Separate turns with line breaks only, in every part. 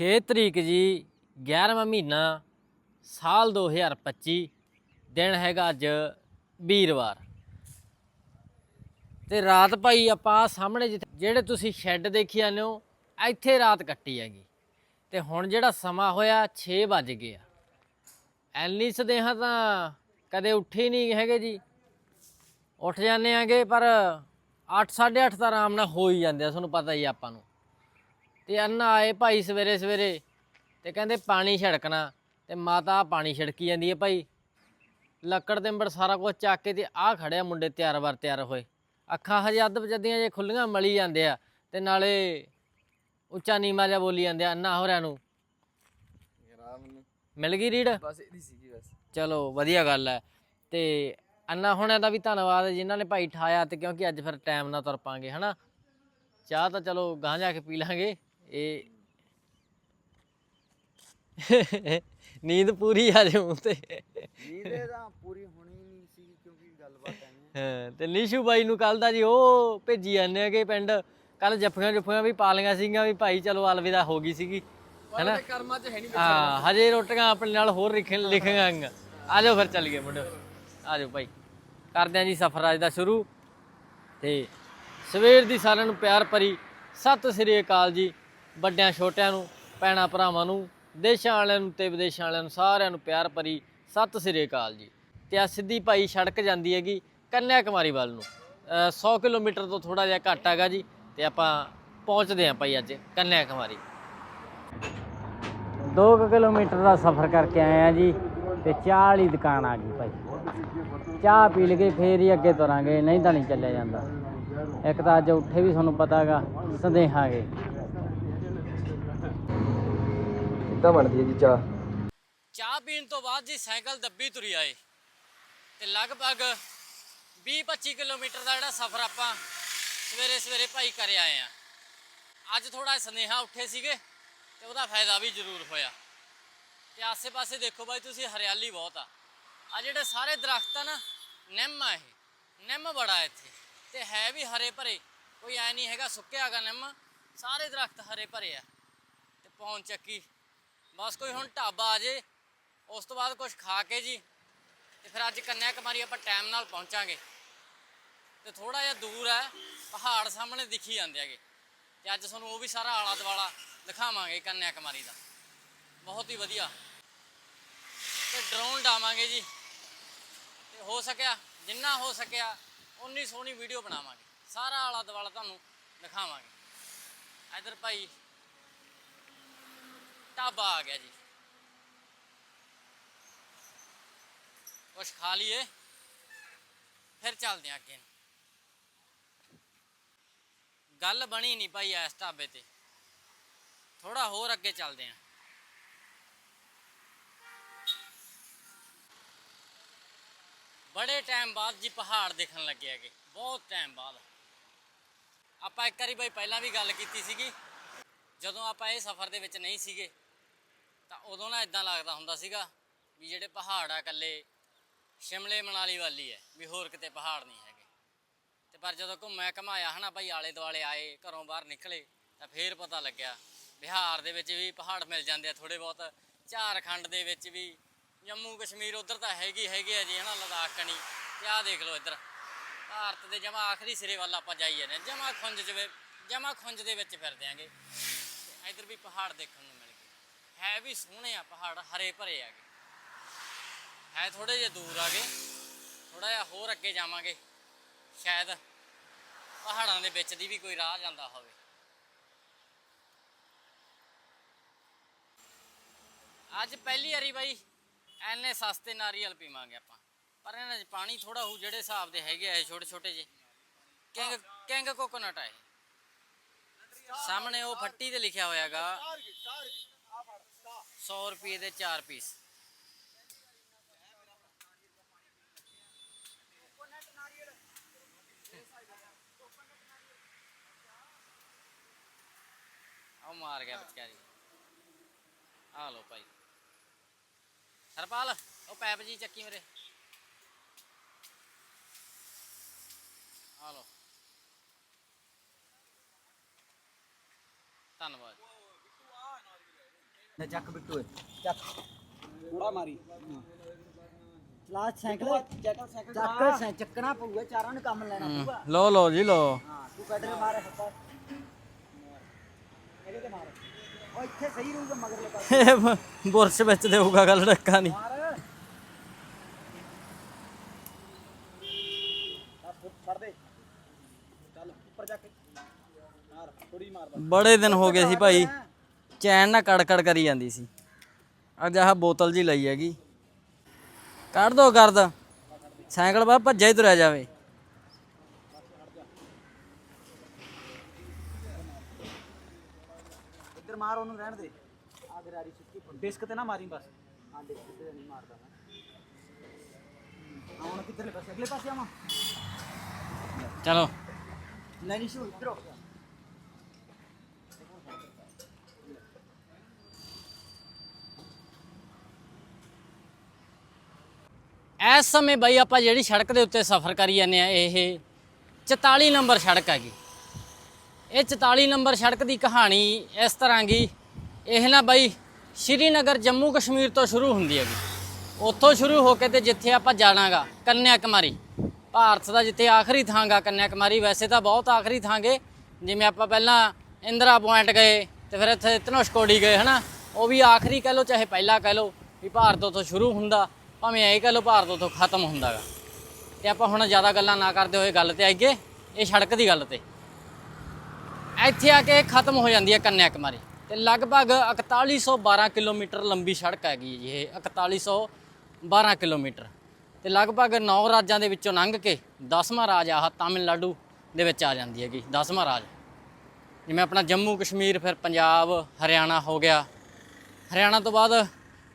6 ਤਰੀਕ ਜੀ 11ਵਾਂ ਮਹੀਨਾ, ਸਾਲ 2025 ਦਿਨ ਹੈਗਾ ਅੱਜ ਵੀਰਵਾਰ। ਤੇ ਰਾਤ ਭਾਈ ਆਪਾਂ ਸਾਹਮਣੇ ਜਿੱਥੇ- ਜਿਹੜੇ ਤੁਸੀਂ ਸ਼ੈੱਡ ਦੇਖੀ ਜਾਂਦੇ ਹੋ, ਇੱਥੇ ਰਾਤ ਕੱਟੀ ਹੈਗੀ। ਤੇ ਹੁਣ ਜਿਹੜਾ ਸਮਾਂ ਹੋਇਆ 6 ਵੱਜ ਗਏ ਆ। ਐਨੀ ਸਦੇਹਾਂ ਤਾਂ ਕਦੇ ਉੱਠੇ ਨਹੀਂ ਹੈਗੇ ਜੀ। ਉੱਠ ਜਾਂਦੇ ਆਂਗੇ ਪਰ 8 8:30 ਤਾਂ ਆਰਾਮ ਨਾਲ ਹੋ ਹੀ ਜਾਂਦੇ ਆ, ਤੁਹਾਨੂੰ ਪਤਾ ਹੀ ਆਪਾਂ ਨੂੰ। ਤੇ ਅੰਨਾ ਆਏ ਭਾਈ ਸਵੇਰੇ ਸਵੇਰੇ ਤੇ ਕਹਿੰਦੇ ਪਾਣੀ ਛਿੜਕਣਾ ਤੇ ਮਾਤਾ ਪਾਣੀ ਛਿੜਕੀ ਜਾਂਦੀ ਹੈ ਭਾਈ। ਲੱਕੜ ਤੇ ਅੰਬਰ ਸਾਰਾ ਕੁਝ ਚੱਕ ਕੇ ਤੇ ਆ ਖੜਿਆ ਮੁੰਡੇ ਤਿਆਰ ਵਰ ਤਿਆਰ ਹੋਏ। ਅੱਖਾਂ ਹਜੇ ਅੱਧ ਵਜਦੀਆਂ ਜੇ ਖੁੱਲੀਆਂ ਮਲੀ ਜਾਂਦੇ ਆ ਤੇ ਨਾਲੇ ਉੱਚਾ ਨੀਮਾ ਜਿਹਾ ਬੋਲੀ ਜਾਂਦੇ ਆ ਅੰਨਾ ਹੋਰਿਆਂ ਨੂੰ। ਮਿਲ ਗਈ ਰੀਡ
ਬਸ ਇਹਦੀ ਸੀਗੀ ਬਸ।
ਚਲੋ ਵਧੀਆ ਗੱਲ ਹੈ। ਤੇ ਅੰਨਾ ਹੁਣਾਂ ਦਾ ਵੀ ਧੰਨਵਾਦ ਹੈ ਜਿਨ੍ਹਾਂ ਨੇ ਭਾਈ ਠਾਇਆ ਤੇ ਕਿਉਂਕਿ ਅੱਜ ਫਿਰ ਟਾਈਮ ਨਾਲ ਤੁਰ ਪਾਂਗੇ ਹਨਾ? ਚਾਹ ਤਾਂ ਚਲੋ ਗਾਂ ਜਾ ਕੇ ਪੀ ਲਾਂਗੇ। ਇਹ ਨੀਂਦ ਪੂਰੀ ਆ ਜਾਊ ਤੇ।
ਨੀਂਦ ਤਾਂ ਪੂਰੀ ਹੋਣੀ ਨਹੀਂ ਸੀ ਕਿਉਂਕਿ ਗੱਲਬਾਤ ਐਵੇਂ
ਹਾਂ, ਤੇ ਨੀਸ਼ੂ ਬਾਈ ਨੂੰ ਕੱਲ ਦਾ ਜੀ ਉਹ ਭੇਜੀ ਜਾਂਦੇ ਹੈਗੇ ਪਿੰਡ। ਕੱਲ ਜੱਫੀਆਂ ਜੁੱਫੀਆਂ ਵੀ ਪਾ ਲਈਆਂ ਸੀਗੀਆਂ ਵੀ ਭਾਈ ਚਲੋ ਅਲਵਿਦਾ ਹੋ ਗਈ ਸੀਗੀ ਹੈਨਾ?
ਕਰਮਾਂ 'ਚ ਹੈ ਨਹੀਂ
ਹਾਂ ਹਜੇ ਰੋਟੀਆਂ ਆਪਣੇ ਨਾਲ ਹੋਰ ਲਿਖ ਲਿਖੀਆਂ ਆਈਆਂ ਆ ਜਾਓ ਫਿਰ ਚੱਲੀਏ ਮੁੰਡੇ ਆ ਜਾਓ ਭਾਈ। ਕਰਦੇ ਆਂ ਜੀ ਸਫ਼ਰ ਅੱਜ ਦਾ ਸ਼ੁਰੂ। ਤੇ ਸਵੇਰ ਦੀ ਸਾਰਿਆਂ ਨੂੰ ਪਿਆਰ ਭਰੀ ਸਤਿ ਸ੍ਰੀ ਅਕਾਲ ਜੀ। ਵੱਡਿਆਂ ਛੋਟਿਆਂ ਨੂੰ ਭੈਣਾਂ ਭਰਾਵਾਂ ਨੂੰ ਦੇਸ਼ਾਂ ਵਾਲਿਆਂ ਨੂੰ ਤੇ ਵਿਦੇਸ਼ਾਂ ਵਾਲਿਆਂ ਨੂੰ ਸਾਰਿਆਂ ਨੂੰ ਪਿਆਰ ਭਰੀ ਸਤਿ ਸ੍ਰੀ ਅਕਾਲ ਜੀ। ਤੇ ਆ ਸਿੱਧੀ ਭਾਈ ਸੜਕ ਜਾਂਦੀ ਹੈਗੀ ਕੰਨਿਆ ਕੁਮਾਰੀ ਵੱਲ ਨੂੰ। ਅ, 100 ਕਿਲੋਮੀਟਰ ਤੋਂ ਥੋੜਾ ਜਿਹਾ ਘੱਟ ਹੈਗਾ ਜੀ ਤੇ ਆਪਾਂ ਪਹੁੰਚਦੇ ਆਂ ਭਾਈ ਅੱਜ ਕੰਨਿਆ ਕੁਮਾਰੀ। 2 ਕਿਲੋਮੀਟਰ ਦਾ ਸਫ਼ਰ ਕਰਕੇ ਆਏ ਆ ਜੀ ਤੇ ਚਾਹ ਵਾਲੀ ਦੁਕਾਨ ਆ ਗਈ ਭਾਈ। ਚਾਹ ਪੀ ਲਗੇ ਫੇਰ ਹੀ ਅੱਗੇ ਤੁਰਾਂਗੇ ਨਹੀਂ ਤਾਂ ਨਹੀਂ ਚੱਲਿਆ ਜਾਂਦਾ। ਇੱਕ ਤਾਂ ਅੱਜ ਉੱਠੇ ਵੀ ਤੁਹਾਨੂੰ ਪਤਾ ਹੈਗਾ ਸੰਦੇਹਾਂਗੇ
ਕਿੱਦਾਂ ਬਣਦੀ ਹੈ ਜੀ ਚਾਹ?
ਚਾਹ ਪੀਣ ਤੋਂ ਬਾਅਦ ਜੀ ਸਾਈਕਲ ਦੱਬੀ ਤੁਰੀ ਆਏ। ਤੇ ਲਗਭਗ 20-25 ਕਿਲੋਮੀਟਰ ਦਾ ਜਿਹੜਾ ਸਫ਼ਰ ਆਪਾਂ ਸਵੇਰੇ ਸਵੇਰੇ ਭਾਈ ਕਰੇ ਆਏ ਆ ਅੱਜ ਥੋੜਾ ਸੰਦੇਹਾ ਉੱਠੇ ਸੀਗੇ ਤੇ ਉਹਦਾ ਫਾਇਦਾ ਵੀ ਜ਼ਰੂਰ ਹੋਇਆ। ਤੇ ਆਸੇ-ਪਾਸੇ ਦੇਖੋ ਬਾਈ, ਤੁਸੀਂ ਹਰਿਆਲੀ ਬਹੁਤ ਆ। ਆ ਜਿਹੜੇ ਸਾਰੇ ਦਰਖਤ ਆ ਨਾ, ਨਿੰਮ ਆ ਇਹ। ਨਿੰਮ ਬੜਾ ਇੱਥੇ। ਤੇ ਹੈ ਵੀ ਹਰੇ ਭਰੇ। ਕੋਈ ਐ ਨਹੀਂ ਹੈਗਾ ਸੁੱਕਿਆ ਹੈਗਾ ਨਿੰਮ। ਸਾਰੇ ਦਰਖਤ ਹਰੇ ਭਰੇ ਆ। ਤੇ ਪੌਣ ਚੱਕੀ ਬਸ ਕੋਈ ਹੁਣ ਢਾਬਾ ਆ ਜੇ, ਉਸ ਤੋਂ ਬਾਅਦ ਕੁਝ ਖਾ ਕੇ ਜੀ, ਤੇ ਫਿਰ ਅੱਜ ਕੰਨਿਆ ਕੁਮਾਰੀ ਆਪਾਂ ਟਾਈਮ ਨਾਲ ਪਹੁੰਚਾਂਗੇ। ਤੇ ਥੋੜਾ ਜਿਹਾ ਦੂਰ ਹੈ, ਪਹਾੜ ਸਾਹਮਣੇ ਦਿਖੀ ਜਾਂਦੇ ਹੈਗੇ। ਤੇ ਅੱਜ ਤੁਹਾਨੂੰ ਉਹ ਵੀ ਸਾਰਾ ਆਲਾ ਦੁਆਲਾ ਦਿਖਾਵਾਂਗੇ ਕੰਨਿਆ ਕੁਮਾਰੀ ਦਾ। ਬਹੁਤ ਹੀ ਵਧੀਆ। ਤੇ ਡਰੋਨ ਡਾਵਾਂਗੇ ਜੀ। ਤੇ ਹੋ ਸਕਿਆ, ਜਿੰਨਾ ਹੋ ਸਕਿਆ ਉਨੀ ਸੋਹਣੀ ਵੀਡੀਓ ਬਣਾਵਾਂਗੇ। ਸਾਰਾ ਆਲਾ ਦੁਆਲਾ ਤੁਹਾਨੂੰ ਦਿਖਾਵਾਂਗੇ। ਇਧਰ ਭਾਈ ਢਾਬਾ ਆ ਗਿਆ ਜੀ। ਕੁਛ ਖਾ ਲਈਏ, ਫਿਰ ਚੱਲਦੇ ਆਂ ਅੱਗੇ। ਗੱਲ ਬਣੀ ਨਹੀਂ ਭਾਈ ਇਸ ਢਾਬੇ ਤੇ। ਥੋੜਾ ਹੋਰ ਅੱਗੇ ਚੱਲਦੇ ਆਂ ਬੜੇ ਟਾਈਮ ਬਾਅਦ ਜੀ ਪਹਾੜ ਦੇਖਣ ਲੱਗੇ ਹੈਗੇ, ਬਹੁਤ ਟਾਈਮ ਬਾਅਦ। ਆਪਾਂ ਇੱਕ ਵਾਰੀ ਬਾਈ ਪਹਿਲਾਂ ਵੀ ਗੱਲ ਕੀਤੀ ਸੀਗੀ, ਜਦੋਂ ਆਪਾਂ ਇਹ ਸਫ਼ਰ ਦੇ ਵਿੱਚ ਨਹੀਂ ਸੀਗੇ ਤਾਂ ਉਦੋਂ ਨਾ ਇਦਾਂ ਲੱਗਦਾ ਹੁੰਦਾ ਸੀਗਾ ਵੀ ਜਿਹੜੇ ਪਹਾੜ ਆ ਇਕੱਲੇ, ਸ਼ਿਮਲੇ ਮਨਾਲੀ ਵਾਲੀ ਹੈ, ਵੀ ਹੋਰ ਕਿਤੇ ਪਹਾੜ ਨਹੀਂ ਹੈਗੇ। ਤੇ ਪਰ ਜਦੋਂ ਘੁੰਮਿਆ ਘਮਾਇਆ ਹਨਾ ਭਾਈ, ਆਲੇ ਦੁਆਲੇ ਆਏ, ਘਰੋਂ ਬਾਹਰ ਨਿਕਲੇ, ਤਾਂ ਫੇਰ ਪਤਾ ਲੱਗਿਆ ਬਿਹਾਰ ਦੇ ਵਿੱਚ ਵੀ ਪਹਾੜ ਮਿਲ ਜਾਂਦੇ ਆ ਥੋੜੇ ਬਹੁਤ। ਝਾਰਖੰਡ ਦੇ ਵਿੱਚ ਵੀ, ਜੰਮੂ ਕਸ਼ਮੀਰ ਉਧਰ ਤਾਂ ਹੈਗੀ, ਹੈਗੇ ਆ ਜੀ ਹਨਾ ਲਦਾਖ ਕਣੀ। ਤੇ ਆਹ ਦੇਖ ਲਓ ਇੱਧਰ, ਭਾਰਤ ਦੇ ਜਮਾ ਆਖਰੀ ਸਿਰੇ ਵੱਲ ਆਪਾਂ ਜਾਈ ਜਾਂਦੇ ਜਮਾ ਖੁੰਝ ਜਵੇ ਜਮਾ ਖੁੰਝ ਦੇ ਵਿੱਚ ਫਿਰਦੇ ਆਂਗੇ। ਇੱਧਰ ਵੀ ਪਹਾੜ ਦੇਖਣ ਨੂੰ ਹੈ ਵੀ ਸੋਹਣੇ ਆ ਪਹਾੜ ਹਰੇ ਭਰੇ ਆਗੇ ਹੈ ਥੋੜੇ ਜਿਹਾ ਦੂਰ ਆ ਗਏ ਥੋੜਾ ਜਿਹਾ ਹੋਰ ਅੱਗੇ ਜਾਵਾਂਗੇ ਸ਼ਾਇਦ ਪਹਾੜਾਂ ਦੇ ਵਿੱਚ ਦੀ ਵੀ ਕੋਈ ਰਾਹ ਜਾਂਦਾ ਹੋਵੇ ਅੱਜ ਪਹਿਲੀ ਵਾਰੀ ਬਾਈ ਐਨੇ ਸਸਤੇ ਨਾਰੀਅਲ ਪੀਵਾਂਗੇ ਆਪਾਂ ਪਰ ਇਹਨਾਂ 'ਚ ਪਾਣੀ ਥੋੜਾ ਹੋ ਜਿਹੜੇ ਹਿਸਾਬ ਦੇ ਹੈਗੇ ਆ ਇਹ ਛੋਟੇ ਛੋਟੇ ਜੇ ਕਿੰਗ ਕਿੰਗ ਕੋਕੋਨਟ ਆ ਇਹ ਸਾਹਮਣੇ ਉਹ ਫੱਟੀ ਤੇ ਲਿਖਿਆ ਹੋਇਆਗਾ 100 ਰੁਪਏ ਦੇ 4 ਪੀਸ ਉਹ ਮਾਰ ਗਿਆ ਵਿਚਾਰੀ ਆ ਲੋ ਭਾਈ ਹਰਪਾਲ ਉਹ ਪੈਪ ਜੀ ਚੱਕੀ ਮੇਰੇ ਆ ਲੋ ਧੰਨਵਾਦ
ਤੇ ਚੱਕ ਬਿੱਟੂ ਏ ਚੱਕ
ਥੋੜਾ ਮਾਰੀ
ਚਲਾ ਸਾਈਕਲ
ਚੱਕ ਸਾਈਕਲ
ਚੱਕ ਸਾਈ ਚੱਕਣਾ ਪਊਗਾ ਚਾਰਾਂ ਨੂੰ ਕੰਮ ਲੈਣਾ ਪਊਗਾ
ਲੋ ਲੋ ਜੀ ਲੋ
ਹਾਂ ਤੂੰ ਕੱਢ ਕੇ ਮਾਰ ਹੱਥਾ ਇਹਦੇ ਤੇ ਮਾਰ ਉਹ ਇੱਥੇ ਸਹੀ ਰਹੂਗਾ ਮਗਰਲੇ ਪਾਸੇ
ਬੁਰਸ਼ ਵਿੱਚ ਦੇਊਗਾ ਗੱਲ ਡੱਕਾ ਨਹੀਂ
ਮਾਰ
ਆ ਫੁੱਟ ਛੱਡ ਦੇ ਚੱਲ ਉੱਪਰ ਜਾ ਕੇ ਮਾਰ ਥੋੜੀ ਮਾਰ ਬਸ
ਬੜੇ ਦਿਨ ਹੋ ਗਏ ਸੀ ਭਾਈ ਚੈਨ ਨਾ ਕੜਕੜ ਕਰੀ ਜਾਂਦੀ ਸੀ। ਅੱਜ ਆਹ ਬੋਤਲ ਜੀ ਲਈ ਹੈਗੀ। ਕੱਢ ਦੋ ਗਰਦ। ਸਾਈਕਲ ਬਾ ਭੱਜਿਆ ਹੀ ਤੁਰਿਆ ਜਾਵੇ।
ਇੱਧਰ ਮਾਰ ਉਹਨੂੰ ਰਹਿਣ ਦੇ। ਆ ਗਰਾਰੀ ਸੁੱਕੀ
ਡਿਸਕ ਤੇ ਨਾ ਮਾਰੀ ਬਸ।
ਆ ਦੇਖ ਕਿਤੇ ਨਹੀਂ ਮਾਰਦਾ ਮੈਂ। ਆ ਹੁਣ ਕਿੱਧਰਲੇ ਪਾਸੇ? ਅਗਲੇ ਪਾਸੇ ਆਵਾਂ।
ਚਲੋ।
ਨਹੀਂ ਨਹੀਂ ਸ਼ੂ ਇੱਧਰ
ਇਸ ਸਮੇਂ ਬਾਈ ਆਪਾਂ ਜਿਹੜੀ ਸੜਕ ਦੇ ਉੱਤੇ ਸਫ਼ਰ ਕਰੀ ਜਾਂਦੇ ਆ, ਇਹ 44 ਨੰਬਰ ਸੜਕ ਹੈਗੀ ਇਹ 44 ਨੰਬਰ ਸੜਕ ਦੀ ਕਹਾਣੀ ਇਸ ਤਰ੍ਹਾਂ ਗੀ। ਇਹ ਨਾ ਬਾਈ ਸ਼੍ਰੀਨਗਰ ਜੰਮੂ ਕਸ਼ਮੀਰ ਤੋਂ ਸ਼ੁਰੂ ਹੁੰਦੀ ਹੈਗੀ। ਉੱਥੋਂ ਸ਼ੁਰੂ ਹੋ ਕੇ ਤੇ ਜਿੱਥੇ ਆਪਾਂ ਜਾਣਾਗਾ ਕੰਨਿਆ ਕੁਮਾਰੀ ਭਾਰਤ ਦਾ ਜਿੱਥੇ ਆਖਰੀ ਥਾਂ ਗਾ ਕੰਨਿਆ ਕੁਮਾਰੀ ਵੈਸੇ ਤਾਂ ਬਹੁਤ ਆਖਰੀ ਥਾਂ ਗੇ ਜਿਵੇਂ ਆਪਾਂ ਪਹਿਲਾਂ ਇੰਦਰਾ ਪੁਆਇੰਟ ਗਏ ਤੇ ਫਿਰ ਇੱਥੇ ਧਨੁਸ਼ਕੋੜੀ ਗਏ, ਹਨਾ? ਉਹ ਵੀ ਆਖਰੀ ਕਹਿ ਲਓ, ਚਾਹੇ ਪਹਿਲਾ ਕਹਿ ਲਓ ਵੀ ਭਾਰਤ ਤੋਂ ਸ਼ੁਰੂ ਹੁੰਦਾ। ਭਾਵੇਂ ਇਹ ਕਹਿ ਲਓ ਭਾਰਤ ਤੋਂ ਖਤਮ ਹੁੰਦਾਗਾ। ਤੇ ਆਪਾਂ ਹੁਣ ਜ਼ਿਆਦਾ ਗੱਲਾਂ ਨਾ ਕਰਦੇ ਹੋਏ ਗੱਲ ਤੇ ਆਈਏ, ਇਹ ਸੜਕ ਦੀ ਗੱਲ ਤੇ। ਇੱਥੇ ਆ ਕੇ ਖਤਮ ਹੋ ਜਾਂਦੀ ਹੈ ਕੰਨਿਆ ਕੁਮਾਰੀ। ਤੇ ਲਗਭਗ 4112 ਕਿਲੋਮੀਟਰ ਲੰਬੀ ਸੜਕ ਹੈਗੀ ਜੀ ਇਹ 4112 ਕਿਲੋਮੀਟਰ। ਤੇ ਲਗਭਗ 9 ਰਾਜਾਂ ਦੇ ਵਿੱਚੋਂ ਲੰਘ ਕੇ 10ਵਾਂ ਰਾਜ ਆਹ ਤਾਮਿਲਨਾਡੂ ਦੇ ਵਿੱਚ ਆ ਜਾਂਦੀ ਹੈਗੀ 10ਵਾਂ ਰਾਜ। ਜਿਵੇਂ ਆਪਣਾ ਜੰਮੂ ਕਸ਼ਮੀਰ, ਫਿਰ ਪੰਜਾਬ, ਹਰਿਆਣਾ ਹੋ ਗਿਆ। ਹਰਿਆਣਾ ਤੋਂ ਬਾਅਦ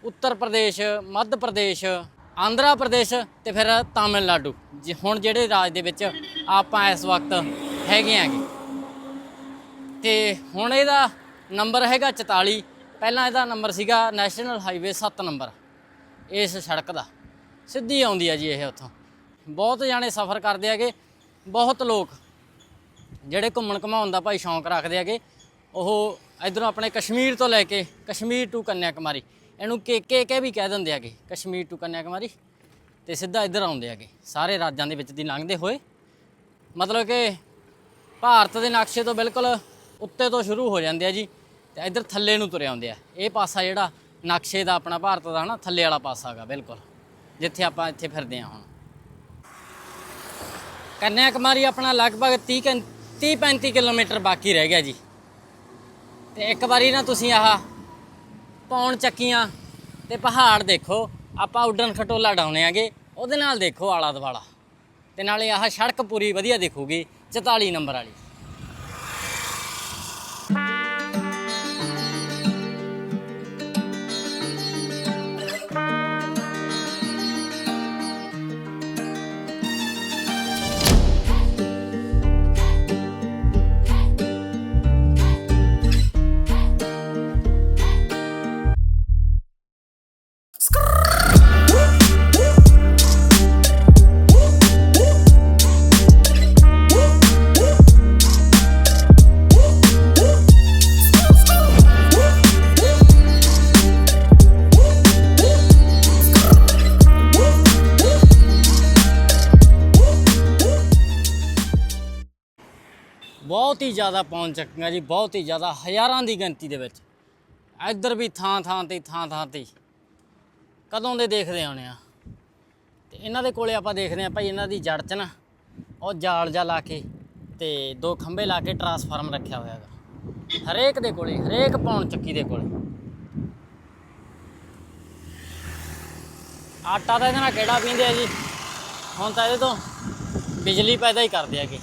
ਉੱਤਰ ਪ੍ਰਦੇਸ਼, ਮੱਧ ਪ੍ਰਦੇਸ਼, ਆਂਧਰਾ ਪ੍ਰਦੇਸ਼ ਤੇ ਫਿਰ ਤਾਮਿਲਨਾਡੂ। ਜੀ ਹੁਣ ਜਿਹੜੇ ਰਾਜ ਦੇ ਵਿੱਚ ਆਪਾਂ ਇਸ ਵਕਤ ਹੈਗੇ ਆਂਗੇ ਤੇ ਹੁਣ ਇਹਦਾ ਨੰਬਰ ਹੈਗਾ 44 ਪਹਿਲਾਂ ਇਹਦਾ ਨੰਬਰ ਸੀਗਾ ਨੈਸ਼ਨਲ ਹਾਈਵੇ 7 ਨੰਬਰ। ਇਸ ਸੜਕ ਦਾ। ਸਿੱਧੀ ਆਉਂਦੀ ਆ ਜੀ ਇਹ ਉੱਥੋਂ। ਬਹੁਤ ਜਾਣੇ ਸਫ਼ਰ ਕਰਦੇ ਹੈਗੇ। ਬਹੁਤ ਲੋਕ ਜਿਹੜੇ ਘੁੰਮਣ ਘਮਾਉਣ ਦਾ ਭਾਈ ਸ਼ੌਂਕ ਰੱਖਦੇ ਹੈਗੇ। ਉਹ ਇਧਰੋਂ ਆਪਣੇ ਕਸ਼ਮੀਰ ਤੋਂ ਲੈ ਕੇ ਕਸ਼ਮੀਰ ਟੂ ਕੰਨਿਆ ਕੁਮਾਰੀ ਇਹਨੂੰ ਕੇ ਕੇ ਵੀ ਕਹਿ ਦਿੰਦੇ ਹੈਗੇ, ਕਸ਼ਮੀਰ ਟੂ ਕੰਨਿਆ ਕੁਮਾਰੀ ਤੇ ਸਿੱਧਾ ਇੱਧਰ ਆਉਂਦੇ ਹੈਗੇ। ਸਾਰੇ ਰਾਜਾਂ ਦੇ ਵਿੱਚ ਦੀ ਲੰਘਦੇ ਹੋਏ। ਮਤਲਬ ਕਿ ਭਾਰਤ ਦੇ ਨਕਸ਼ੇ ਤੋਂ ਬਿਲਕੁਲ ਉੱਤੇ ਤੋਂ ਸ਼ੁਰੂ ਹੋ ਜਾਂਦੇ ਆ ਜੀ, ਤੇ ਇੱਧਰ ਥੱਲੇ ਨੂੰ ਤੁਰੇ ਆਉਂਦੇ ਆ। ਇਹ ਪਾਸਾ ਜਿਹੜਾ ਨਕਸ਼ੇ ਦਾ ਆਪਣਾ ਭਾਰਤ ਦਾ ਹਨਾ, ਥੱਲੇ ਵਾਲਾ ਪਾਸਾ ਹੈਗਾ, ਬਿਲਕੁਲ। ਜਿੱਥੇ ਆਪਾਂ ਇੱਥੇ ਫਿਰਦੇ ਆ ਹੁਣ। ਕੰਨਿਆ ਕੁਮਾਰੀ ਆਪਣਾ ਲਗਭਗ 30 30 35 ਕਿਲੋਮੀਟਰ ਬਾਕੀ ਰਹਿ ਗਿਆ ਜੀ। ਤੇ ਇੱਕ ਵਾਰੀ ਨਾ ਤੁਸੀਂ ਆਹ ਪੌਣ ਚੱਕੀਆਂ ਤੇ ਪਹਾੜ ਦੇਖੋ, ਆਪਾਂ ਉੱਡਣ ਖਟੋਲਾ ਡਾਉਣੇ ਆਗੇ, ਉਹਦੇ ਨਾਲ ਦੇਖੋ ਆਲਾ ਦਵਾਲਾ ਤੇ ਨਾਲੇ ਆਹ ਸੜਕ ਪੂਰੀ ਵਧੀਆ ਦੇਖੂਗੀ 44 ਨੰਬਰ ਵਾਲੀ। ਜ਼ਿਆਦਾ ਪਹੁੰਚ ਚੱਕੀਆਂ ਜੀ, ਬਹੁਤ ਹੀ ਜ਼ਿਆਦਾ, ਹਜ਼ਾਰਾਂ ਦੀ ਗਿਣਤੀ ਦੇ ਵਿੱਚ। ਇੱਧਰ ਵੀ ਥਾਂ ਥਾਂ ਤੇ, ਥਾਂ ਥਾਂ ਤੇ। ਕਦੋਂ ਦੇ ਦੇਖਦੇ ਆਉਣੇ ਆ? ਤੇ ਇਹਨਾਂ ਦੇ ਕੋਲੇ ਆਪਾਂ ਦੇਖਦੇ ਆ ਭਾਈ, ਇਹਨਾਂ ਦੀ ਜੜ 'ਚ ਨਾ, ਉਹ ਜਾਲ ਜਾ ਲਾ ਕੇ ਤੇ ਦੋ ਖੰਭੇ ਲਾ ਕੇ ਟਰਾਂਸਫਾਰਮ ਰੱਖਿਆ ਹੋਇਆ ਹੈਗਾ। ਹਰੇਕ ਦੇ ਕੋਲੇ, ਹਰੇਕ ਪੌਣ ਚੱਕੀ ਦੇ ਕੋਲੇ। ਆਟਾ ਤਾਂ ਇਹਦੇ ਨਾਲ ਕਿਹੜਾ ਪੀਂਦੇ ਆ ਜੀ? ਹੁਣ ਤਾਂ ਇਹਦੇ ਤੋਂ ਬਿਜਲੀ ਪੈਦਾ ਹੀ ਕਰਦੇ ਹੈਗੇ।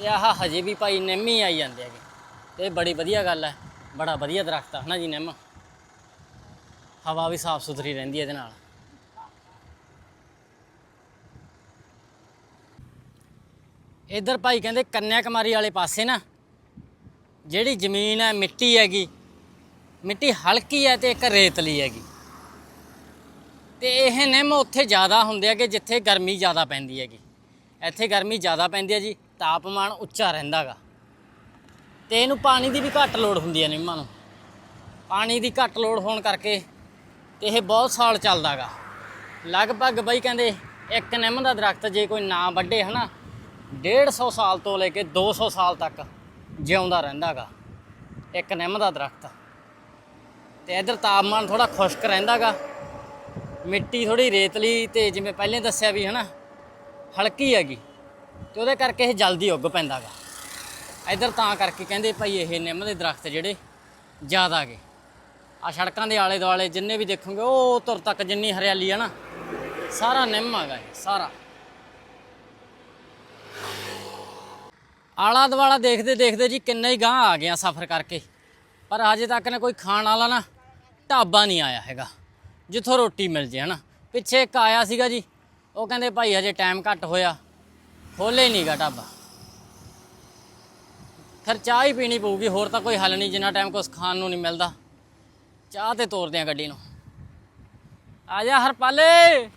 ਤੇ ਆਹ ਹਜੇ ਵੀ ਭਾਈ ਨਿੰਮ ਹੀ ਆਈ ਜਾਂਦੇ ਹੈਗੇ। ਤੇ ਇਹ ਬੜੀ ਵਧੀਆ ਗੱਲ ਹੈ, ਬੜਾ ਵਧੀਆ ਦਰਖਤ ਆ, ਹਨਾ ਜੀ ਨਿੰਮ? ਹਵਾ ਵੀ ਸਾਫ਼ ਸੁਥਰੀ ਰਹਿੰਦੀ ਹੈ ਇਹਦੇ ਨਾਲ। ਇੱਧਰ ਭਾਈ ਕਹਿੰਦੇ ਕੰਨਿਆ ਕੁਮਾਰੀ ਵਾਲੇ ਪਾਸੇ ਨਾ, ਜਿਹੜੀ ਜ਼ਮੀਨ ਹੈ ਮਿੱਟੀ ਹੈਗੀ, ਮਿੱਟੀ ਹਲਕੀ ਹੈ ਤੇ ਇੱਕ ਰੇਤਲੀ ਹੈਗੀ। ਤੇ ਇਹ ਨਿੰਮ ਉੱਥੇ ਜ਼ਿਆਦਾ ਹੁੰਦੇ ਆ ਕਿ ਜਿੱਥੇ ਗਰਮੀ ਜ਼ਿਆਦਾ ਪੈਂਦੀ ਹੈਗੀ। ਇੱਥੇ ਗਰਮੀ ਜ਼ਿਆਦਾ ਪੈਂਦੀ ਹੈ ਜੀ ਤਾਪਮਾਨ ਉੱਚਾ ਰਹਿੰਦਾਗਾ। ਤੇ ਇਹਨੂੰ ਪਾਣੀ ਦੀ ਵੀ ਘੱਟ ਲੋੜ ਹੁੰਦੀ ਹੈ ਨਿੰਮਾਂ ਨੂੰ। ਪਾਣੀ ਦੀ ਘੱਟ ਲੋੜ ਹੋਣ ਕਰਕੇ ਤੇ ਇਹ ਬਹੁਤ ਸਾਲ ਚੱਲਦਾਗਾ। ਲਗਭਗ ਬਈ ਕਹਿੰਦੇ ਇੱਕ ਨਿੰਮ ਦਾ ਦਰਖਤ ਜੇ ਕੋਈ ਨਾ ਵੱਡੇ ਹਨਾ 150 ਸਾਲ ਤੋਂ ਲੈ ਕੇ 200 ਸਾਲ ਤੱਕ ਜਿਉਂਦਾ ਰਹਿੰਦਾਗਾ ਇੱਕ ਨਿੰਮ ਦਾ ਦਰਖਤ। ਤੇ ਇਧਰ ਤਾਪਮਾਨ ਥੋੜਾ ਖੁਸ਼ਕ ਰਹਿੰਦਾਗਾ। ਮਿੱਟੀ ਥੋੜੀ ਰੇਤਲੀ ਤੇ ਜਿਵੇਂ ਪਹਿਲੇ ਦੱਸਿਆ ਵੀ ਹਨਾ, ਹਲਕੀ ਹੈਗੀ। ਤੇ ਉਹਦੇ ਕਰਕੇ ਇਹ ਜਲਦੀ ਉੱਗ ਪੈਂਦਾਗਾ। ਇਧਰ ਤਾਂ ਕਰਕੇ ਕਹਿੰਦੇ ਭਾਈ ਇਹ ਨਿੰਮ ਦੇ ਦਰਖਤ ਜਿਹੜੇ ਜ਼ਿਆਦਾ ਗੇ। ਆ ਸੜਕਾਂ ਦੇ ਆਲੇ ਦੁਆਲੇ ਜਿੰਨੇ ਵੀ ਦੇਖੋਗੇ, ਉਹ ਤੁਰ ਤੱਕ ਜਿੰਨੀ ਹਰਿਆਲੀ ਆ ਨਾ, ਸਾਰਾ ਨਿੰਮ ਹੈਗਾ ਸਾਰਾ। ਆਲਾ ਦੁਆਲਾ ਦੇਖਦੇ ਦੇਖਦੇ ਜੀ ਕਿੰਨਾ ਹੀ ਗਾਂ ਆ ਗਿਆ ਸਫ਼ਰ ਕਰਕੇ। ਪਰ ਹਜੇ ਤੱਕ ਨਾ ਕੋਈ ਖਾਣ ਵਾਲਾ ਨਾ ਢਾਬਾ ਨਹੀਂ ਆਇਆ ਹੈਗਾ। ਜਿੱਥੋਂ ਰੋਟੀ ਮਿਲ ਜੇ, ਹਨਾ। ਪਿੱਛੇ ਇੱਕ ਆਇਆ ਸੀਗਾ ਜੀ, ਉਹ ਕਹਿੰਦੇ ਭਾਈ ਹਜੇ ਟਾਈਮ ਘੱਟ ਹੋਇਆ। ਖੋਲੇ ਨਹੀਂਗਾ ਢਾਬਾ। ਫਿਰ ਚਾਹ ਹੀ ਪੀਣੀ ਪਊਗੀ, ਹੋਰ ਤਾਂ ਕੋਈ ਹੱਲ ਨਹੀਂ, ਜਿੰਨਾ ਟਾਈਮ ਕੁਛ ਖਾਣ ਨੂੰ ਨਹੀਂ ਮਿਲਦਾ। ਚਾਹ ਤੇ ਤੋਰਦੇ ਆ ਗੱਡੀ ਨੂੰ। ਆ ਜਾ ਹਰਪਾਲੇ।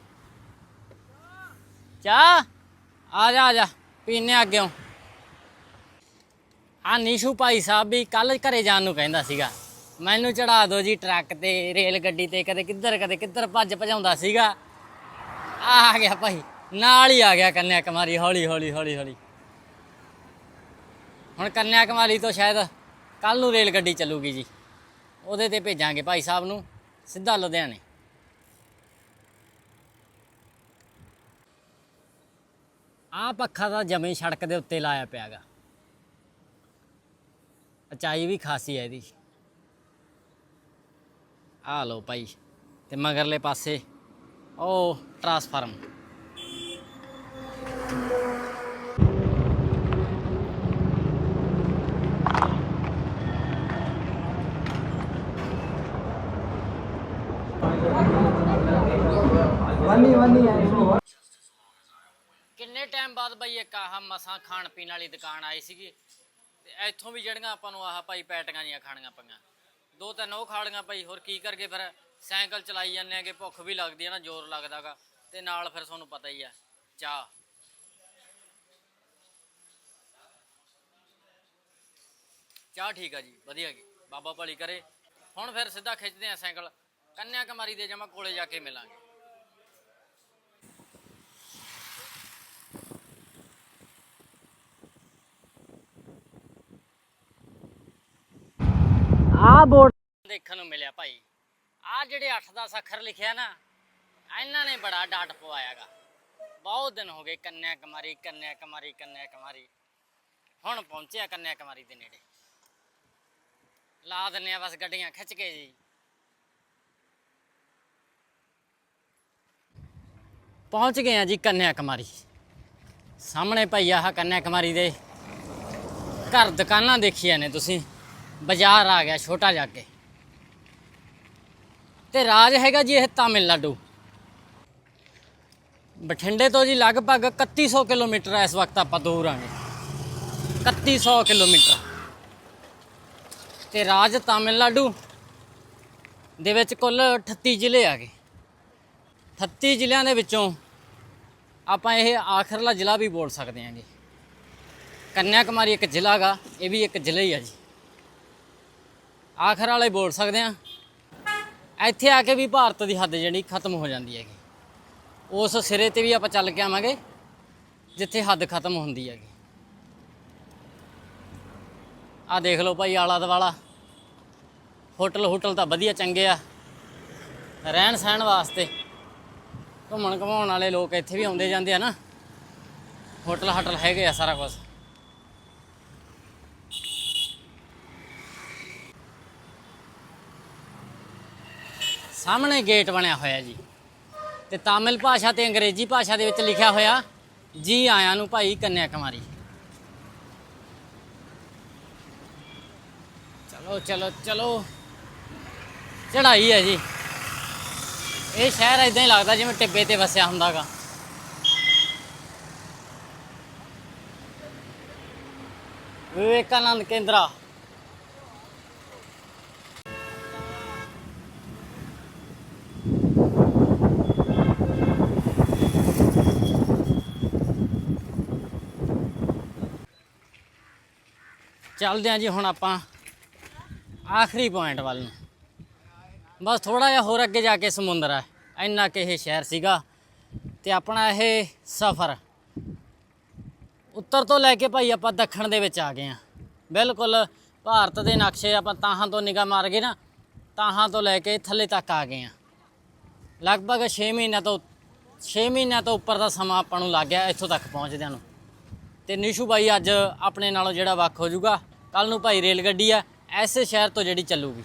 ਚਾਹ? ਆ ਜਾ ਆ ਜਾ, ਪੀਨੇ ਅੱਗੇੋਂ ਆ ਨੀਸ਼ੂ ਭਾਈ ਸਾਹਿਬ ਵੀ ਕੱਲ ਘਰੇ ਜਾਣ ਨੂੰ ਕਹਿੰਦਾ ਸੀਗਾ। ਮੈਨੂੰ ਚੜਾ ਦਿਓ ਜੀ ਟਰੱਕ ਤੇ, ਰੇਲ ਗੱਡੀ ਤੇ, ਕਦੇ ਕਿੱਧਰ ਕਦੇ ਕਿੱਧਰ ਭੱਜ ਭਜਾਉਂਦਾ ਸੀਗਾ। ਆ ਗਿਆ ਭਾਈ। ਨਾਲ ਹੀ ਆ ਗਿਆ ਕੰਨਿਆ ਕੁਮਾਰੀ ਹੌਲੀ ਹੌਲੀ ਹੌਲੀ ਹੌਲੀ। ਹੁਣ ਕੰਨਿਆ ਕੁਮਾਰੀ ਤੋਂ ਸ਼ਾਇਦ ਕੱਲ ਨੂੰ ਰੇਲ ਗੱਡੀ ਚੱਲੂਗੀ ਜੀ। ਉਹਦੇ ਤੇ ਭੇਜਾਂਗੇ ਭਾਈ ਸਾਹਿਬ ਨੂੰ, ਸਿੱਧਾ ਲੁਧਿਆਣੇ। ਆ ਪੱਖਾ ਤਾਂ ਜਮੇ ਸੜਕ ਦੇ ਉੱਤੇ ਲਾਇਆ ਪਿਆਗਾ। ਉਚਾਈ ਵੀ ਖਾਸੀ ਹੈ ਇਹਦੀ। ਆ ਲਓ ਭਾਈ, ਤੇ ਮਗਰਲੇ ਪਾਸੇ ਉਹ ਟਰਾਂਸਫਾਰਮ। ਟਾਈਮ ਬਾਅਦ ਬਈ ਇੱਕ ਆਹ ਮਸਾਂ ਖਾਣ ਪੀਣ ਵਾਲੀ ਦੁਕਾਨ ਆਈ ਸੀਗੀ। ਤੇ ਇੱਥੋਂ ਵੀ ਜਿਹੜੀਆਂ ਆਪਾਂ ਨੂੰ ਆਹ ਭਾਈ ਪੈਟੀਆਂ ਜੀਆਂ ਖਾਣੀਆਂ ਪਈਆਂ। ਦੋ ਤਿੰਨ ਉਹ ਖਾ ਲਈਆਂ ਭਾਈ, ਹੋਰ ਕੀ ਕਰਗੇ ਫਿਰ? ਸਾਈਕਲ ਚਲਾਈ ਜਾਂਦੇ ਆਗੇ ਭੁੱਖ ਵੀ ਲੱਗਦੀ ਹੈ ਨਾ, ਜ਼ੋਰ ਲੱਗਦਾਗਾ ਤੇ ਨਾਲ ਫਿਰ ਤੁਹਾਨੂੰ ਪਤਾ ਹੀ ਆ, ਚਾਹ। ਚਾਹ ਠੀਕ ਆ ਜੀ, ਵਧੀਆ ਜੀ, ਬਾਬਾ ਭਲੀ ਕਰੇ। ਹੁਣ ਫਿਰ ਸਿੱਧਾ ਖਿੱਚਦੇ ਆ ਸਾਈਕਲ। ਕੰਨਿਆ ਕੁਮਾਰੀ ਦੇ ਜਮਾ ਕੋਲੇ ਜਾ ਕੇ ਮਿਲਾਂਗੇ ਆਹ ਬੋਰਡ ਦੇਖਣ ਨੂੰ ਮਿਲਿਆ ਭਾਈ। ਆਹ ਜਿਹੜੇ 8-10 ਅੱਖਰ ਲਿਖਿਆ ਨਾ, ਇਹਨਾਂ ਨੇ ਬੜਾ ਡਾਟ ਪਵਾਇਆਗਾ। ਬਹੁਤ ਦਿਨ ਹੋ ਗਏ ਕੰਨਿਆ ਕੁਮਾਰੀ ਕੰਨਿਆ ਕੁਮਾਰੀ ਕੰਨਿਆ ਕੁਮਾਰੀ। ਹੁਣ ਪਹੁੰਚਿਆ ਕੰਨਿਆ ਕੁਮਾਰੀ ਦੇ ਨੇੜੇ। ਲਾ ਦਿੰਨੇ ਆ ਬਸ ਗੱਡੀਆਂ ਖਿੱਚ ਕੇ ਜੀ। ਪਹੁੰਚ ਗਏ ਆ ਜੀ ਕੰਨਿਆ ਕੁਮਾਰੀ। ਸਾਹਮਣੇ ਭਾਈ ਆਹ ਕੰਨਿਆ ਕੁਮਾਰੀ ਦੇ। ਘਰ ਦੁਕਾਨਾਂ ਦੇਖੀਆਂ ਨੇ ਤੁਸੀਂ। ਬਾਜ਼ਾਰ ਆ ਗਿਆ ਛੋਟਾ ਜਾ ਕੇ ਤੇ ਰਾਜ ਹੈਗਾ ਜੀ ਇਹ ਤਾਮਿਲਨਾਡੂ। ਬਠਿੰਡੇ ਤੋਂ ਜੀ ਲਗਭਗ 3100 ਕਿਲੋਮੀਟਰ ਇਸ ਵਕਤ ਆਪਾਂ ਦੂਰ ਆਂਗੇ। 3100 ਕਿਲੋਮੀਟਰ। ਤੇ ਰਾਜ ਤਾਮਿਲਨਾਡੂ ਦੇ ਵਿੱਚ ਕੁੱਲ 38 ਜ਼ਿਲ੍ਹੇ ਆ ਗਏ 38 ਜ਼ਿਲ੍ਹਿਆਂ ਦੇ ਵਿੱਚੋਂ ਆਪਾਂ ਇਹ ਆਖਰਲਾ ਜ਼ਿਲ੍ਹਾ ਵੀ ਬੋਲ ਸਕਦੇ ਹਾਂਗੇ ਕੰਨਿਆ ਕੁਮਾਰੀ ਇੱਕ ਜ਼ਿਲ੍ਹਾ ਗਾ, ਇਹ ਵੀ ਇੱਕ ਜ਼ਿਲ੍ਹਾ ਹੀ ਆ ਜੀ। ਆਖਰ ਵਾਲੇ ਬੋਲ ਸਕਦੇ ਆ। ਇੱਥੇ ਆ ਕੇ ਵੀ ਭਾਰਤ ਦੀ ਹੱਦ ਜਿਹੜੀ ਖਤਮ ਹੋ ਜਾਂਦੀ ਹੈਗੀ। ਉਸ ਸਿਰੇ ਤੇ ਵੀ ਆਪਾਂ ਚੱਲ ਕੇ ਆਵਾਂਗੇ, ਜਿੱਥੇ ਹੱਦ ਖਤਮ ਹੁੰਦੀ ਹੈਗੀ। ਆ ਦੇਖ ਲਓ ਭਾਈ ਆਲਾ ਦਵਾਲਾ ਹੋਟਲ ਹੋਟਲ ਤਾਂ ਵਧੀਆ ਚੰਗੇ ਆ। ਰਹਿਣ ਸਹਿਣ ਵਾਸਤੇ ਘੁੰਮਣ ਘਮਾਉਣ ਵਾਲੇ ਲੋਕ ਇੱਥੇ ਵੀ ਆਉਂਦੇ ਜਾਂਦੇ ਆ ਨਾ। ਹੋਟਲ ਹਟਲ ਹੈਗੇ ਆ ਸਾਰਾ ਕੁਝ ਸਾਹਮਣੇ ਗੇਟ ਬਣਿਆ ਹੋਇਆ ਜੀ। ਤੇ ਤਾਮਿਲ ਭਾਸ਼ਾ ਤੇ ਅੰਗਰੇਜ਼ੀ ਭਾਸ਼ਾ ਦੇ ਵਿੱਚ ਲਿਖਿਆ ਹੋਇਆ, ਜੀ ਆਇਆਂ ਨੂੰ ਭਾਈ ਕੰਨਿਆ ਕੁਮਾਰੀ ਚਲੋ ਚਲੋ ਚਲੋ। ਚੜਾਈ ਹੈ ਜੀ। ਇਹ ਸ਼ਹਿਰ ਇਦਾਂ ਹੀ ਲੱਗਦਾ ਜਿਵੇਂ ਟਿੱਬੇ ਤੇ ਵਸਿਆ ਹੁੰਦਾਗਾ। ਵਿਵੇਕਾਨੰਦ ਕੇਂਦਰਾ। ਚੱਲਦੇ ਹਾਂ ਜੀ ਹੁਣ ਆਪਾਂ ਆਖਰੀ ਪੁਆਇੰਟ ਵੱਲ ਨੂੰ। ਬਸ ਥੋੜਾ ਜਿਹਾ ਹੋਰ ਅੱਗੇ ਜਾ ਕੇ ਸਮੁੰਦਰ ਹੈ ਇੰਨਾ ਕਿ ਇਹ ਸ਼ਹਿਰ ਸੀਗਾ ਤੇ ਆਪਣਾ ਇਹ ਸਫ਼ਰ। ਉੱਤਰ ਤੋਂ ਲੈ ਕੇ ਭਾਈ ਆਪਾਂ ਦੱਖਣ ਦੇ ਵਿੱਚ ਆ ਗਏ ਆ। ਬਿਲਕੁਲ ਭਾਰਤ ਦੇ ਨਕਸ਼ੇ ਆਪਾਂ ਤਾਹਾਂ ਤੋਂ ਨਿਗਾਹ ਮਾਰ ਗਏ ਨਾ, ਤਾਹਾਂ ਤੋਂ ਲੈ ਕੇ ਥੱਲੇ ਤੱਕ ਆ ਗਏ ਆ। ਲਗਭਗ 6 ਮਹੀਨਿਆਂ ਤੋਂ 6 ਮਹੀਨਿਆਂ ਤੋਂ ਉੱਪਰ ਦਾ ਸਮਾਂ ਆਪਾਂ ਨੂੰ ਲੱਗ ਗਿਆ ਇੱਥੋਂ ਤੱਕ ਪਹੁੰਚਦਿਆਂ ਨੂੰ। ਤੇ ਨਿਸ਼ੂ ਬਾਈ ਅੱਜ ਆਪਣੇ ਨਾਲੋਂ ਜਿਹੜਾ ਵੱਖ ਹੋ ਜਾਊਗਾ। ਕੱਲ ਨੂੰ ਭਾਈ ਰੇਲ ਗੱਡੀ ਆ, ਐਸੇ ਸ਼ਹਿਰ ਤੋਂ ਜਿਹੜੀ ਚੱਲੂਗੀ।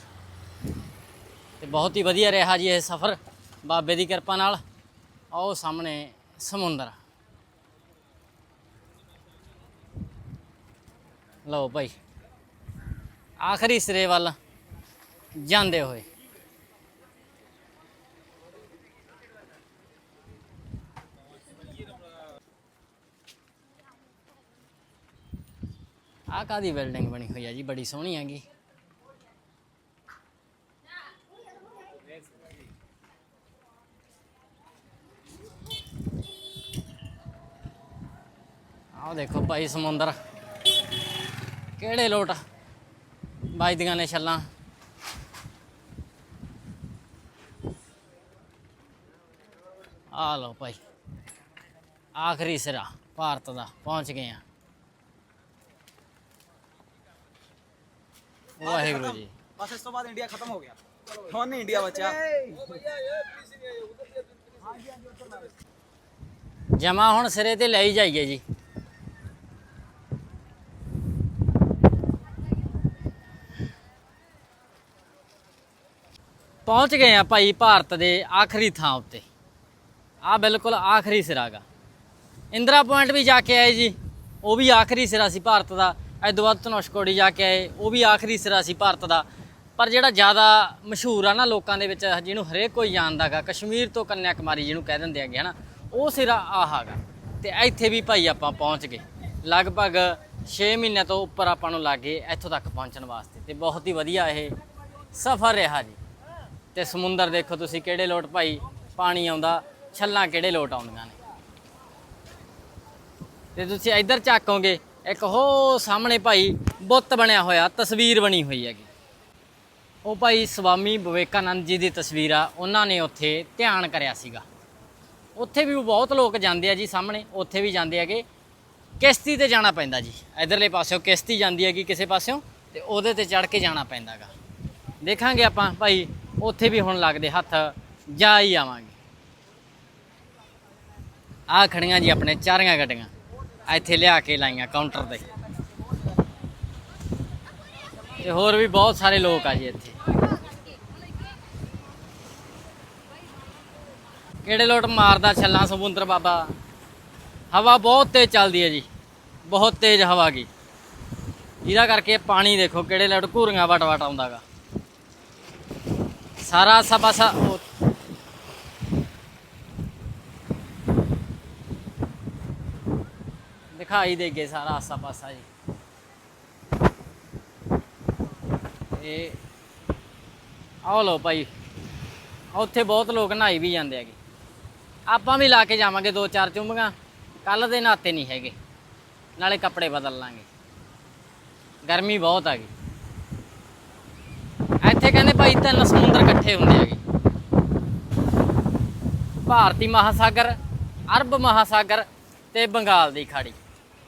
ਤੇ ਬਹੁਤ ਹੀ ਵਧੀਆ ਰਿਹਾ ਜੀ ਇਹ ਸਫ਼ਰ, ਬਾਬੇ ਦੀ ਕਿਰਪਾ ਨਾਲ। ਆਓ ਸਾਹਮਣੇ ਸਮੁੰਦਰ। ਲਓ ਭਾਈ, ਆਖਰੀ ਸਿਰੇ ਵੱਲ ਜਾਂਦੇ ਹੋਏ। ਆਹ ਕਾਦੀ ਬਿਲਡਿੰਗ ਬਣੀ ਹੋਈ ਆ ਜੀ? ਬੜੀ ਸੋਹਣੀ ਹੈਗੀ। ਆਹ ਦੇਖੋ ਭਾਈ ਸਮੁੰਦਰ। ਕਿਹੜੇ ਲੋਟ ਵੱਜਦੀਆਂ ਨੇ ਛੱਲਾਂ। ਆ ਲਓ ਭਾਈ। ਆਖਰੀ ਸਿਰਾ ਭਾਰਤ ਦਾ, ਪਹੁੰਚ ਗਏ ਆ। ਵਾਹਿਗੁਰੂ ਜੀ।
ਬਸ ਇਸ ਤੋਂ ਬਾਅਦ ਇੰਡੀਆ ਖਤਮ ਹੋ ਗਿਆ। ਹੁਣ ਨਹੀਂ ਇੰਡੀਆ ਬਚਿਆ।
ਜਮਾ ਹੁਣ ਸਿਰੇ ਤੇ ਲੈ ਹੀ ਜਾਈਏ ਜੀ। ਪਹੁੰਚ ਗਏ ਆ ਭਾਈ ਭਾਰਤ ਦੇ ਆਖਰੀ ਥਾਂ ਉੱਤੇ। ਆ ਬਿਲਕੁਲ ਆਖਰੀ ਸਿਰਾ ਗਾ ਇੰਦਰਾ ਪੁਆਇੰਟ ਵੀ ਜਾ ਕੇ ਆਏ ਜੀ। ਉਹ ਵੀ ਆਖਰੀ ਸਿਰਾ ਸੀ ਭਾਰਤ ਦਾ। ਇਹ ਤੋਂ ਬਾਅਦ ਧਨੁਸ਼ਕੋੜੀ ਜਾ ਕੇ ਆਏ, ਉਹ ਵੀ ਆਖਰੀ ਸਿਰਾ ਸੀ ਭਾਰਤ ਦਾ। ਪਰ ਜਿਹੜਾ ਜ਼ਿਆਦਾ ਮਸ਼ਹੂਰ ਆ ਨਾ ਲੋਕਾਂ ਦੇ ਵਿੱਚ, ਜਿਹਨੂੰ ਹਰੇਕ ਕੋਈ ਜਾਣਦਾਗਾ ਕਸ਼ਮੀਰ ਤੋਂ ਕੰਨਿਆ ਕੁਮਾਰੀ ਜਿਹਨੂੰ ਕਹਿ ਦਿੰਦੇ ਹੈਗੇ ਹਨਾ ਉਹ ਸਿਰਾ ਆਹ ਗਾ ਤੇ ਇੱਥੇ ਵੀ ਭਾਈ ਆਪਾਂ ਪਹੁੰਚ ਗਏ। ਲਗਭਗ 6 ਮਹੀਨਿਆਂ ਤੋਂ ਉੱਪਰ ਆਪਾਂ ਨੂੰ ਲੱਗੇ ਇੱਥੋਂ ਤੱਕ ਪਹੁੰਚਣ ਵਾਸਤੇ। ਤੇ ਬਹੁਤ ਹੀ ਵਧੀਆ ਇਹ ਸਫ਼ਰ ਰਿਹਾ ਜੀ। ਤੇ ਸਮੁੰਦਰ ਦੇਖੋ ਤੁਸੀਂ ਕਿਹੜੇ ਲੋਟ ਭਾਈ, ਪਾਣੀ ਆਉਂਦਾ, ਛੱਲਾਂ ਕਿਹੜੇ ਲੋਟ ਆਉਂਦੀਆਂ ਨੇ। ਤੇ ਤੁਸੀਂ ਇੱਧਰ ਝਾਕੋਗੇ ਇੱਕ ਹੋ ਸਾਹਮਣੇ ਭਾਈ ਬੁੱਤ ਬਣਿਆ ਹੋਇਆ, ਤਸਵੀਰ ਬਣੀ ਹੋਈ ਹੈਗੀ। ਉਹ ਭਾਈ ਸਵਾਮੀ ਵਿਵੇਕਾਨੰਦ ਜੀ ਦੀ ਤਸਵੀਰ ਆ, ਉਹਨਾਂ ਨੇ ਉੱਥੇ ਧਿਆਨ ਕਰਿਆ ਸੀਗਾ। ਉੱਥੇ ਵੀ ਬਹੁਤ ਲੋਕ ਜਾਂਦੇ ਆ ਜੀ ਸਾਹਮਣੇ, ਉੱਥੇ ਵੀ ਜਾਂਦੇ ਹੈਗੇ। ਕਿਸ਼ਤੀ ਤੇ ਜਾਣਾ ਪੈਂਦਾ ਜੀ, ਇਧਰਲੇ ਪਾਸਿਓਂ ਕਿਸ਼ਤੀ ਜਾਂਦੀ ਹੈਗੀ ਕਿਸੇ ਪਾਸਿਓਂ, ਤੇ ਉਹਦੇ ਤੇ ਚੜ ਕੇ ਜਾਣਾ ਪੈਂਦਾਗਾ ਦੇਖਾਂਗੇ ਆਪਾਂ ਭਾਈ, ਉੱਥੇ ਵੀ ਹੁਣ ਲੱਗਦੇ ਹੱਥ, ਜਾ ਹੀ ਆਵਾਂਗੇ। ਆ ਖੜੀਆਂ ਜੀ ਆਪਣੇ ਚਾਰੀਆਂ ਗੱਡੀਆਂ। ਇੱਥੇ ਲਿਆ ਕੇ ਲਾਈਆਂ ਕਾਊਂਟਰ ਤੇ। ਤੇ ਹੋਰ ਵੀ ਬਹੁਤ ਸਾਰੇ ਲੋਕ ਆ ਜੀ ਇੱਥੇ। ਕਿਹੜੇ ਲੋਟ ਮਾਰਦਾ ਛੱਲਾਂ ਸਮੁੰਦਰ ਬਾਬਾ? ਹਵਾ ਬਹੁਤ ਤੇਜ਼ ਚੱਲਦੀ ਹੈ ਜੀ। ਬਹੁਤ ਤੇਜ਼ ਹਵਾ ਗਈ ਜਿਹਦਾ ਕਰਕੇ ਪਾਣੀ ਦੇਖੋ ਕਿਹੜੇ ਲੋਟ ਘੂਰੀਆਂ ਵਟ ਵਟ ਆਉਂਦਾਗਾ ਸਾਰਾ ਸਭਾ ਸਾ ਦਿਖਾਈ ਦੇ ਗਏ ਸਾਰਾ ਆਸਾ ਪਾਸਾ ਜੀ। ਇਹ ਆਓ ਲੋ ਭਾਈ ਉੱਥੇ ਬਹੁਤ ਲੋਕ ਨਹਾਈ ਵੀ ਜਾਂਦੇ ਹੈਗੇ। ਆਪਾਂ ਵੀ ਲਾ ਕੇ ਜਾਵਾਂਗੇ ਦੋ ਚਾਰ ਚੁੰਮੀਆਂ ਕੱਲ ਦੇ ਨਾਤੇ ਨਹੀਂ ਹੈਗੇ। ਨਾਲੇ ਕੱਪੜੇ ਬਦਲ ਲਾਂਗੇ। ਗਰਮੀ ਬਹੁਤ ਆ ਗਈ। ਇੱਥੇ ਕਹਿੰਦੇ ਭਾਈ ਤਿੰਨ ਸਮੁੰਦਰ ਇਕੱਠੇ ਹੁੰਦੇ ਹੈਗੇ। ਭਾਰਤੀ ਮਹਾਸਾਗਰ, ਅਰਬ ਮਹਾਸਾਗਰ ਤੇ ਬੰਗਾਲ ਦੀ ਖਾੜੀ।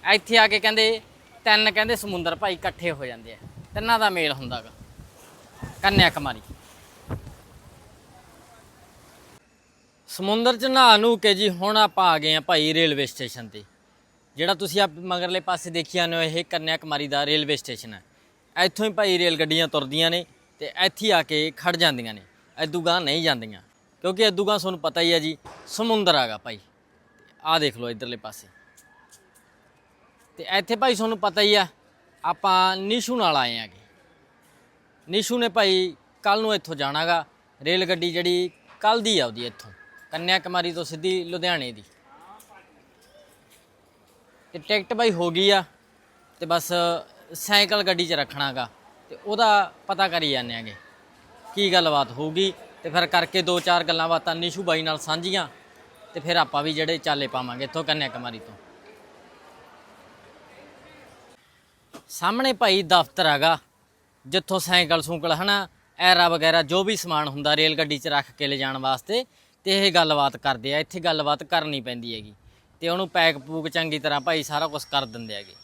ਇੱਥੇ ਆ ਕੇ ਕਹਿੰਦੇ, ਤਿੰਨ ਕਹਿੰਦੇ ਸਮੁੰਦਰ ਭਾਈ ਇਕੱਠੇ ਹੋ ਜਾਂਦੇ ਆ। ਤਿੰਨਾਂ ਦਾ ਮੇਲ ਹੁੰਦਾਗਾ। ਕੰਨਿਆ ਕੁਮਾਰੀ ਸਮੁੰਦਰ ਚ ਨਹਾ ਨੂੰ ਕੇ ਜੀ, ਹੁਣ ਆਪਾਂ ਆ ਗਏ ਆ ਭਾਈ ਰੇਲਵੇ ਸਟੇਸ਼ਨ ਤੇ। ਜਿਹੜਾ ਤੁਸੀਂ ਆ ਮਗਰਲੇ ਪਾਸੇ ਦੇਖੀ ਜਾਂਦੇ ਹੋ ਇਹ ਕੰਨਿਆ ਕੁਮਾਰੀ ਦਾ ਰੇਲਵੇ ਸਟੇਸ਼ਨ ਹੈ। ਇੱਥੋਂ ਹੀ ਭਾਈ ਰੇਲ ਗੱਡੀਆਂ ਤੁਰਦੀਆਂ ਨੇ ਤੇ ਇੱਥੇ ਆ ਕੇ ਖੜ ਜਾਂਦੀਆਂ ਨੇ। ਐਦੂ ਗਾਂ ਨਹੀਂ ਜਾਂਦੀਆਂ। ਕਿਉਂਕਿ ਐਦੂ ਤੁਹਾਨੂੰ ਪਤਾ ਹੀ ਹੈ ਜੀ, ਸਮੁੰਦਰ ਆਗਾ ਭਾਈ। ਆਹ ਦੇਖ ਲਓ ਇਧਰਲੇ ਪਾਸੇ। ਤੇ ਇੱਥੇ ਭਾਈ ਤੁਹਾਨੂੰ ਪਤਾ ਹੀ ਆ, ਆਪਾਂ ਨਿਸ਼ੂ ਨਾਲ ਆਏ ਆਗੇ ਨਿਸ਼ੂ ਨੇ ਭਾਈ ਕੱਲ ਨੂੰ ਇੱਥੋਂ ਜਾਣਾਗਾ, ਰੇਲ ਗੱਡੀ ਜਿਹੜੀ ਕੱਲ ਦੀ ਆਉਦੀ ਇੱਥੋਂ ਕੰਨਿਆ ਕੁਮਾਰੀ ਤੋਂ ਸਿੱਧੀ ਲੁਧਿਆਣੇ ਦੀ। ਤੇ ਟਿਕਟ ਭਾਈ ਹੋ ਗਈ ਆ, ਤੇ ਬਸ ਸਾਈਕਲ ਗੱਡੀ 'ਚ ਰੱਖਣਾਗਾ, ਤੇ ਉਹਦਾ ਪਤਾ ਕਰੀ ਜਾਂਦੇ ਆਗੇ ਕੀ ਗੱਲਬਾਤ ਹੋਊਗੀ, ਤੇ ਫਿਰ ਕਰਕੇ ਦੋ ਚਾਰ ਗੱਲਾਂ ਬਾਤਾਂ ਨਿਸ਼ੂ ਬਾਈ ਨਾਲ ਸਾਂਝੀਆਂ, ਤੇ ਫਿਰ ਆਪਾਂ ਵੀ ਜਿਹੜੇ ਚਾਲੇ ਪਾਵਾਂਗੇ ਇੱਥੋਂ ਕੰਨਿਆ ਕੁਮਾਰੀ ਤੋਂ। ਸਾਹਮਣੇ ਭਾਈ ਦਫ਼ਤਰ ਹੈਗਾ, ਜਿੱਥੋਂ ਸਾਈਕਲ ਸੂਕਲ ਹਨਾ, ਐਰਾ ਵਗੈਰਾ ਜੋ ਵੀ ਸਮਾਨ ਹੁੰਦਾ ਰੇਲ ਗੱਡੀ 'ਚ ਰੱਖ ਕੇ ਲਿਜਾਣ ਵਾਸਤੇ, ਤੇ ਇਹ ਗੱਲਬਾਤ ਕਰਦੇ ਆ, ਇੱਥੇ ਗੱਲਬਾਤ ਕਰਨੀ ਪੈਂਦੀ ਹੈਗੀ। ਤੇ ਉਹਨੂੰ ਪੈਕ ਪੂਕ ਚੰਗੀ ਤਰ੍ਹਾਂ ਭਾਈ ਸਾਰਾ ਕੁਝ ਕਰ ਦਿੰਦੇ ਹੈਗੇ।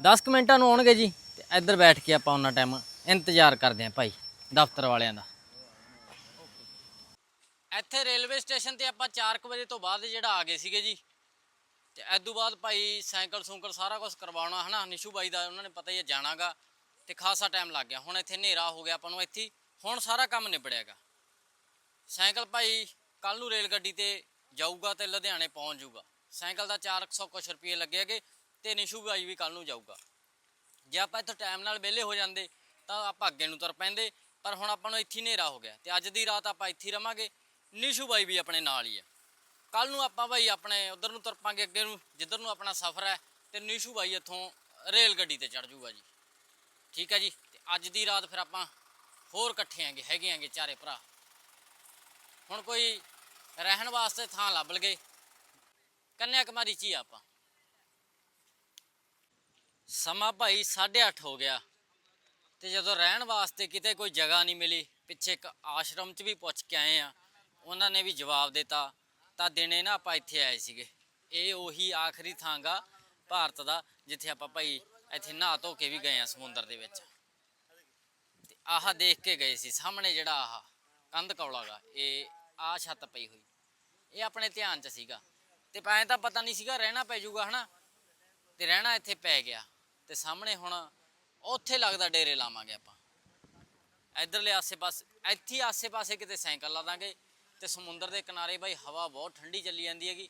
10 ਕੁ ਮਿੰਟਾਂ ਨੂੰ ਆਉਣਗੇ ਜੀ, ਤੇ ਇੱਧਰ ਬੈਠ ਕੇ ਆਪਾਂ ਉਹਨਾਂ ਟਾਈਮ ਇੰਤਜ਼ਾਰ ਕਰਦੇ ਆਂ ਭਾਈ, ਦਫ਼ਤਰ ਵਾਲਿਆਂ ਦਾ। ਇੱਥੇ ਰੇਲਵੇ ਸਟੇਸ਼ਨ ਤੇ ਆਪਾਂ 4 ਵਜੇ ਤੋਂ ਬਾਅਦ ਜਿਹੜਾ ਆ ਗਏ ਸੀਗੇ ਜੀ ਤੇ ਐਦੋਂ ਬਾਅਦ ਭਾਈ ਸਾਈਕਲ ਸੂਕਲ ਸਾਰਾ ਕੁਝ ਕਰਵਾਉਣਾ ਹਨਾ, ਨਿਸ਼ੂ ਬਾਈ ਦਾ, ਉਹਨਾਂ ਨੇ ਪਤਾ ਹੀ ਹੈ ਜਾਣਾਗਾ ਤੇ ਖਾਸਾ ਟਾਈਮ ਲੱਗ ਗਿਆ। ਹੁਣ ਇੱਥੇ ਹਨੇਰਾ ਹੋ ਗਿਆ ਆਪਾਂ ਨੂੰ ਇੱਥੇ, ਹੁਣ ਸਾਰਾ ਕੰਮ ਨਿਬੜਿਆਗਾ। ਸਾਈਕਲ ਭਾਈ ਕੱਲ ਨੂੰ ਰੇਲ ਗੱਡੀ ਤੇ ਜਾਊਗਾ ਤੇ ਲੁਧਿਆਣੇ ਪਹੁੰਚ ਜਾਊਗਾ। ਸਾਈਕਲ ਦਾ 400 ਕੁਛ ਰੁਪਏ ਲੱਗੇਗੇ ਤੇ ਨਿਸ਼ੂ ਬਾਈ ਵੀ ਕੱਲ ਨੂੰ ਜਾਊਗਾ। ਜੇ ਆਪਾਂ ਇੱਥੋਂ ਟਾਈਮ ਨਾਲ ਵਿਹਲੇ ਹੋ ਜਾਂਦੇ, ਤਾਂ ਆਪਾਂ ਅੱਗੇ ਨੂੰ ਤੁਰ ਪੈਂਦੇ, ਪਰ ਹੁਣ ਆਪਾਂ ਨੂੰ ਇੱਥੇ ਹਨੇਰਾ ਹੋ ਗਿਆ ਤੇ ਅੱਜ ਦੀ ਰਾਤ ਆਪਾਂ ਇੱਥੇ ਹੀ ਰਵਾਂਗੇ, ਨਿਸ਼ੂ ਬਾਈ ਵੀ ਆਪਣੇ ਨਾਲ ਹੀ ਹੈ ਕੱਲ ਨੂੰ ਆਪਾਂ ਭਾਈ ਆਪਣੇ ਉਧਰ ਨੂੰ ਤੁਰ ਪਾਂਗੇ ਅੱਗੇ ਨੂੰ, ਜਿੱਧਰ ਨੂੰ ਆਪਣਾ ਸਫ਼ਰ ਹੈ, ਤੇ ਨਿਸ਼ੂ ਭਾਈ ਇੱਥੋਂ ਰੇਲ ਗੱਡੀ ਤੇ ਚੜ ਜਾਊਗਾ ਜੀ। ਠੀਕ ਹੈ ਜੀ? ਤੇ ਅੱਜ ਦੀ ਰਾਤ ਫਿਰ ਆਪਾਂ ਹੋਰ ਇਕੱਠੇ ਆਂਗੇ, ਹੈਗੇ ਆਂਗੇ ਚਾਰੇ ਭਰਾ। ਹੁਣ ਕੋਈ ਰਹਿਣ ਵਾਸਤੇ ਥਾਂ ਲੱਭ ਲਗੇ। ਕੰਨਿਆ ਕੁਮਾਰੀ ਚ ਹੀ ਆ ਆਪਾਂ। ਸਮਾਂ ਭਾਈ 8:30 ਹੋ ਗਿਆ। ਤੇ ਜਦੋਂ ਰਹਿਣ ਵਾਸਤੇ ਕਿਤੇ ਕੋਈ ਜਗ੍ਹਾ ਨਹੀਂ ਮਿਲੀ, ਪਿੱਛੇ ਇੱਕ ਆਸ਼ਰਮ 'ਚ ਵੀ ਪੁੱਛ ਕੇ ਆਏ ਆ। ਉਹਨਾਂ ਨੇ ਵੀ ਜਵਾਬ ਦਿੱਤਾ। ਤਾਂ ਦਿਨੇ ਨਾ ਆਪਾਂ ਇੱਥੇ ਆਏ ਸੀਗੇ। ਇਹ ਉਹੀ ਆਖਰੀ ਥਾਂ ਗਾ ਭਾਰਤ ਦਾ, ਜਿੱਥੇ ਆਪਾਂ ਭਾਈ ਇੱਥੇ ਨਹਾ ਧੋ ਕੇ ਵੀ ਗਏ ਆ ਸਮੁੰਦਰ ਦੇ ਵਿੱਚ। ਤੇ ਆਹ ਦੇਖ ਕੇ ਗਏ ਸੀ, ਸਾਹਮਣੇ ਜਿਹੜਾ ਆਹ ਕੰਧ ਕੌਲਾ ਗਾ, ਇਹ ਆਹ ਛੱਤ ਪਈ ਹੋਈ। ਇਹ ਆਪਣੇ ਧਿਆਨ 'ਚ ਸੀਗਾ। ਤੇ ਐਂ ਤਾਂ ਪਤਾ ਨਹੀਂ ਸੀਗਾ ਰਹਿਣਾ ਪੈ ਜਾਊਗਾ ਹਨਾ? ਤੇ ਰਹਿਣਾ ਇੱਥੇ ਪੈ ਗਿਆ। ਤੇ ਸਾਹਮਣੇ ਹੁਣ ਉੱਥੇ ਲੱਗਦਾ ਡੇਰੇ ਲਾਵਾਂਗੇ ਆਪਾਂ। ਇਧਰਲੇ ਆਸੇ-ਪਾਸੇ, ਇੱਥੇ ਆਸੇ-ਪਾਸੇ ਕਿਤੇ ਸਾਈਕਲ ਲਾ ਦਾਂਗੇ। ਤੇ ਸਮੁੰਦਰ ਦੇ ਕਿਨਾਰੇ ਬਾਈ ਹਵਾ ਬਹੁਤ ਠੰਡੀ ਚੱਲੀ ਜਾਂਦੀ ਹੈਗੀ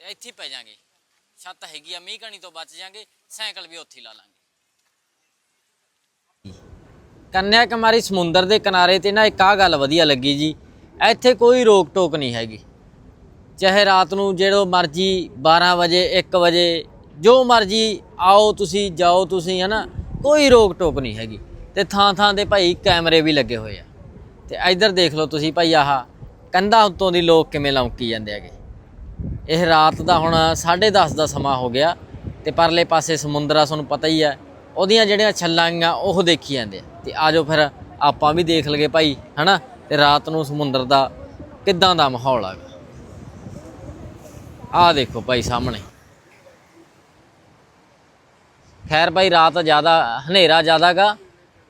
ਤੇ ਇੱਥੇ ਪੈ ਜਾਾਂਗੇ। ਛੱਤ ਹੈਗੀ ਆ ਮੀਂਹ ਕਣੀ ਤੋਂ ਬਚ ਜਾਾਂਗੇ, ਸਾਈਕਲ ਵੀ ਉੱਥੇ ਹੀ ਲਾ ਲਾਂਗੇ। ਕੰਨਿਆ ਕੁਮਾਰੀ ਸਮੁੰਦਰ ਦੇ ਕਿਨਾਰੇ ਤੇ ਨਾ ਇੱਕ ਆ ਗੱਲ ਵਧੀਆ ਲੱਗੀ ਜੀ, ਇੱਥੇ ਕੋਈ ਰੋਕ ਟੋਕ ਨਹੀਂ ਹੈਗੀ। ਚਾਹੇ ਰਾਤ ਨੂੰ ਜਦੋਂ ਮਰਜ਼ੀ 12 ਵਜੇ 1 ਵਜੇ, ਜੋ ਮਰਜ਼ੀ ਆਓ ਤੁਸੀਂ, ਜਾਓ ਤੁਸੀਂ, ਹਨਾ, ਕੋਈ ਰੋਕ ਟੋਕ ਨਹੀਂ ਹੈਗੀ। ਤੇ ਥਾਂ ਥਾਂ 'ਤੇ ਭਾਈ ਕੈਮਰੇ ਵੀ ਲੱਗੇ ਹੋਏ ਆ। ਤੇ ਇੱਧਰ ਦੇਖ ਲਓ ਤੁਸੀਂ ਭਾਈ ਆਹ ਕੰਧਾਂ ਉੱਤੋਂ ਦੀ ਲੋਕ ਕਿਵੇਂ ਲੌਂਕੀ ਜਾਂਦੇ ਹੈਗੇ? ਇਹ ਰਾਤ ਦਾ ਹੁਣ 10:30 ਦਾ ਸਮਾਂ ਹੋ ਗਿਆ ਤੇ ਪਰਲੇ ਪਾਸੇ ਸਮੁੰਦਰ ਆ, ਤੁਹਾਨੂੰ ਪਤਾ ਹੀ ਹੈ ਉਹਦੀਆਂ ਜਿਹੜੀਆਂ ਛੱਲਾਂ ਗੀਆਂ ਉਹ ਦੇਖੀ ਜਾਂਦੇ ਆ। ਤੇ ਆਜੋ ਫਿਰ, ਆਪਾਂ ਵੀ ਦੇਖ ਲਗੇ ਭਾਈ, ਹਨਾ? ਤੇ ਰਾਤ ਨੂੰ ਸਮੁੰਦਰ ਦਾ ਕਿੱਦਾਂ ਦਾ ਮਾਹੌਲ ਹੈਗਾ ਆਹ ਦੇਖੋ ਭਾਈ ਸਾਹਮਣੇ। ਖੈਰ ਭਾਈ, ਰਾਤ ਜ਼ਿਆਦਾ, ਹਨੇਰਾ ਜ਼ਿਆਦਾਗਾ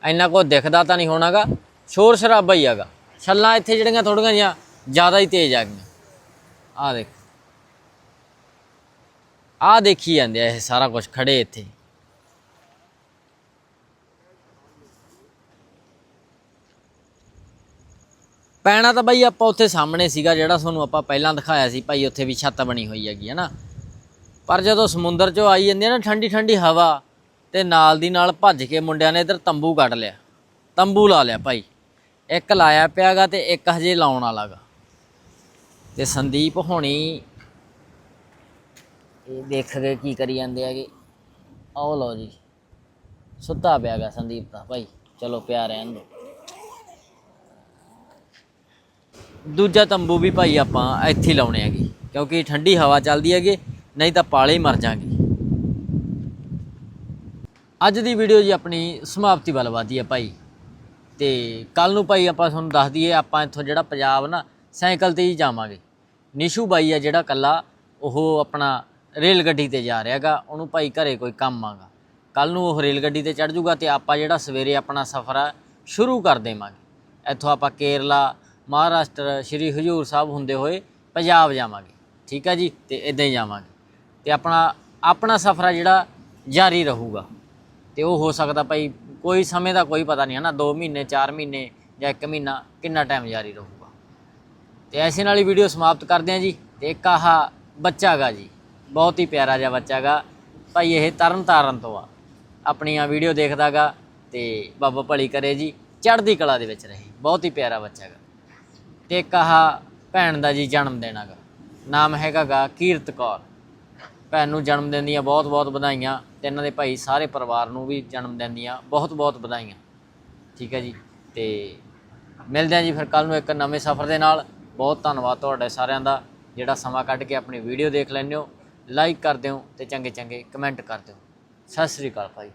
ਇੰਨਾ ਕੋ ਦਿਖਦਾ ਤਾਂ ਨਹੀਂ ਹੋਣਾਗਾ। ਸ਼ੋਰ ਸ਼ਰਾਬਾ ਹੀ ਹੈਗਾ ਛੱਲਾਂ ਇੱਥੇ ਜਿਹੜੀਆਂ ਥੋੜੀਆਂ ਜਿਹੀਆਂ ਜ਼ਿਆਦਾ ਹੀ ਤੇਜ਼ ਆ ਗਈਆਂ। ਆਹ ਦੇਖ। ਆਹ ਦੇਖੀ ਜਾਂਦੇ ਆ ਇਹ ਸਾਰਾ ਕੁਝ ਖੜੇ ਇੱਥੇ। ਪੈਣਾ ਤਾਂ ਬਾਈ ਆਪਾਂ ਉੱਥੇ ਸਾਹਮਣੇ ਸੀਗਾ ਜਿਹੜਾ ਤੁਹਾਨੂੰ ਆਪਾਂ ਪਹਿਲਾਂ ਦਿਖਾਇਆ ਸੀ, ਭਾਈ ਉੱਥੇ ਵੀ ਛੱਤ ਬਣੀ ਹੋਈ ਹੈਗੀ, ਹੈ ਨਾ? ਪਰ ਜਦੋਂ ਸਮੁੰਦਰ ਚੋਂ ਆਈ ਜਾਂਦੀ ਹੈ ਨਾ ਠੰਡੀ ਠੰਡੀ ਹਵਾ, ਤੇ ਨਾਲ ਦੀ ਨਾਲ ਭੱਜ ਕੇ ਮੁੰਡਿਆਂ ਨੇ ਇੱਧਰ ਤੰਬੂ ਕੱਢ ਲਿਆ। ਤੰਬੂ ਲਾ ਲਿਆ ਭਾਈ। ਇੱਕ ਲਾਇਆ ਪਿਆਗਾ ਤੇ ਇੱਕ ਹਜੇ ਲਾਉਣ ਵਾਲਾਗਾ ਤੇ ਸੰਦੀਪ ਹੋਣੀ ਇਹ ਦੇਖ ਕੇ ਕੀ ਕਰੀ ਜਾਂਦੇ ਹੈਗੇ। ਆਓ ਲਓ ਜੀ। ਸੁੱਤਾ ਪਿਆਗਾ ਸੰਦੀਪ ਦਾ ਭਾਈ। ਚਲੋ ਪਿਆ ਰਹਿਣ ਦੋ ਦੂਜਾ ਤੰਬੂ ਵੀ ਭਾਈ ਆਪਾਂ ਇੱਥੇ ਲਾਉਣੇ ਹੈਗੇ। ਕਿਉਂਕਿ ਠੰਡੀ ਹਵਾ ਚੱਲਦੀ ਹੈਗੀ, ਨਹੀਂ ਤਾਂ ਪਾਲੇ ਹੀ ਮਰ ਜਾਾਂਗੇ। ਅੱਜ ਦੀ ਵੀਡੀਓ ਜੀ ਆਪਣੀ ਸਮਾਪਤੀ ਵੱਲ ਵਧਦੀ ਹੈ ਭਾਈ। ਤੇ ਕੱਲ ਨੂੰ ਭਾਈ ਆਪਾਂ ਤੁਹਾਨੂੰ ਦੱਸ ਦਈਏ, ਆਪਾਂ ਇੱਥੋਂ ਜਿਹੜਾ ਪੰਜਾਬ ਨਾ ਸਾਈਕਲ ਤੇ ਹੀ ਜਾਵਾਂਗੇ। ਨਿਸ਼ੂ ਬਾਈ ਆ ਜਿਹੜਾ ਕੱਲਾ ਉਹ ਆਪਣਾ ਰੇਲ ਗੱਡੀ ਤੇ ਜਾ ਰਿਹਾਗਾ, ਉਹਨੂੰ ਭਾਈ ਘਰੇ ਕੋਈ ਕੰਮ ਆਗਾ। ਕੱਲ ਨੂੰ ਉਹ ਰੇਲ ਗੱਡੀ ਤੇ ਚੜ ਜਾਊਗਾ ਤੇ ਆਪਾਂ ਜਿਹੜਾ ਸਵੇਰੇ ਆਪਣਾ ਸਫ਼ਰ ਆ, ਸ਼ੁਰੂ ਕਰ ਦੇਵਾਂਗੇ। ਇੱਥੋਂ ਆਪਾਂ ਕੇਰਲਾ, ਮਹਾਰਾਸ਼ਟਰ, ਸ਼੍ਰੀ ਹਜੂਰ ਸਾਹਿਬ ਹੁੰਦੇ ਹੋਏ ਪੰਜਾਬ ਜਾਵਾਂਗੇ। ਠੀਕ ਆ ਜੀ? ਤੇ ਇਦਾਂ ਹੀ ਜਾਵਾਂਗੇ। ਤੇ ਆਪਣਾ ਆਪਣਾ ਸਫ਼ਰ ਆ ਜਿਹੜਾ ਜਾਰੀ ਰਹੂਗਾ। ਤੇ ਉਹ ਹੋ ਸਕਦਾ ਭਾਈ ਕੋਈ ਸਮੇਂ ਦਾ ਕੋਈ ਪਤਾ ਨਹੀਂ ਹੈ ਨਾ 2 ਮਹੀਨੇ 4 ਮਹੀਨੇ ਜਾਂ 1 ਮਹੀਨਾ, ਕਿੰਨਾ ਟਾਈਮ ਜਾਰੀ ਰਹੂਗਾ। ਤੇ ਐਸੇ ਨਾਲ ਹੀ ਵੀਡੀਓ ਸਮਾਪਤ ਕਰਦੇ ਹਾਂ ਜੀ। ਤੇ ਇੱਕ ਆਹ ਬੱਚਾ ਗਾ ਜੀ। ਬਹੁਤ ਹੀ ਪਿਆਰਾ ਜਿਹਾ ਬੱਚਾ ਗਾ ਭਾਈ ਇਹ ਤਰਨ ਤਾਰਨ ਤੋਂ ਆ। ਆਪਣੀਆਂ ਵੀਡੀਓ ਦੇਖਦਾਗਾ ਤੇ ਬਾਬਾ ਭਲੀ ਕਰੇ ਜੀ। ਚੜ੍ਹਦੀ ਕਲਾ ਦੇ ਵਿੱਚ ਰਹੇ। ਬਹੁਤ ਹੀ ਪਿਆਰਾ ਬੱਚਾ ਗਾ ਤੇ ਇੱਕ ਆਹ ਭੈਣ ਦਾ ਜੀ ਜਨਮ ਦਿਨ ਹੈਗਾ। ਨਾਮ ਹੈਗਾ ਗਾ ਕੀਰਤ ਕੌਰ। ਭੈਣ ਨੂੰ ਜਨਮ ਦਿਨ ਦੀਆਂ ਬਹੁਤ ਬਹੁਤ ਵਧਾਈਆਂ। ਤੇ ਇਹਨਾਂ ਦੇ ਭਾਈ ਸਾਰੇ ਪਰਿਵਾਰ ਨੂੰ ਵੀ ਜਨਮ ਦਿਨ ਦੀਆਂ ਬਹੁਤ ਬਹੁਤ ਵਧਾਈਆਂ। ਠੀਕ ਹੈ ਜੀ। ਤੇ ਮਿਲਦੇ ਹਾਂ ਜੀ ਫਿਰ ਕੱਲ ਨੂੰ ਇੱਕ ਨਵੇਂ ਸਫ਼ਰ ਦੇ ਨਾਲ। ਬਹੁਤ ਧੰਨਵਾਦ ਤੁਹਾਡੇ ਸਾਰਿਆਂ ਦਾ ਜਿਹੜਾ ਸਮਾਂ ਕੱਢ ਕੇ ਆਪਣੀ ਵੀਡੀਓ ਦੇਖ ਲੈਂਦੇ ਹੋ। ਲਾਈਕ ਕਰਦੇ ਹੋ ਤੇ ਚੰਗੇ ਚੰਗੇ ਕਮੈਂਟ ਕਰਦੇ ਹੋ ਸਤਿ ਸ੍ਰੀ ਅਕਾਲ ਭਾਈ।